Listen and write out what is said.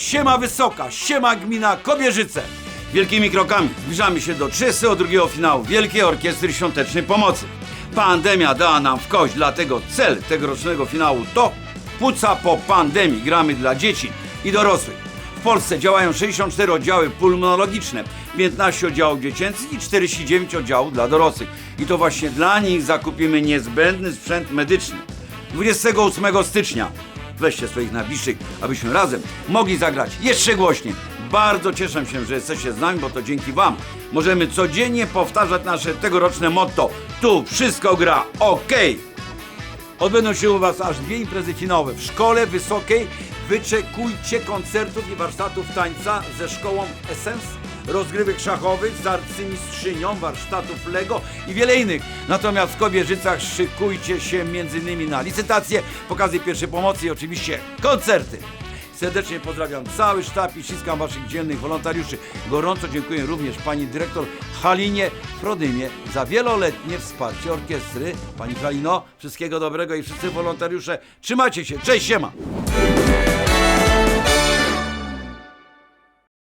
Siema Wysoka, siema gmina Kobierzyce. Wielkimi krokami zbliżamy się do 32 finału Wielkiej Orkiestry Świątecznej Pomocy. Pandemia dała nam w kość, dlatego cel tegorocznego finału to Puca po pandemii. Gramy dla dzieci i dorosłych. W Polsce działają 64 oddziały pulmonologiczne, 15 oddziałów dziecięcych i 49 oddziałów dla dorosłych. I to właśnie dla nich zakupimy niezbędny sprzęt medyczny. 28 stycznia weźcie swoich najbliższych, abyśmy razem mogli zagrać jeszcze głośniej. Bardzo cieszę się, że jesteście z nami, bo to dzięki Wam możemy codziennie powtarzać nasze tegoroczne motto. Tu wszystko gra OK! Odbędą się u Was aż dwie imprezy finałowe. W szkole wysokiej wyczekujcie koncertów i warsztatów tańca ze szkołą Essence, rozgrywek szachowych z arcymistrzynią, warsztatów Lego i wiele innych. Natomiast w Kobierzycach szykujcie się m.in. na licytacje, pokazy pierwszej pomocy i oczywiście koncerty. Serdecznie pozdrawiam cały sztab i ściskam Waszych dzielnych wolontariuszy. Gorąco dziękuję również Pani Dyrektor Halinie Frodymie za wieloletnie wsparcie orkiestry. Pani Halino, wszystkiego dobrego i wszyscy wolontariusze. Trzymajcie się, cześć, siema!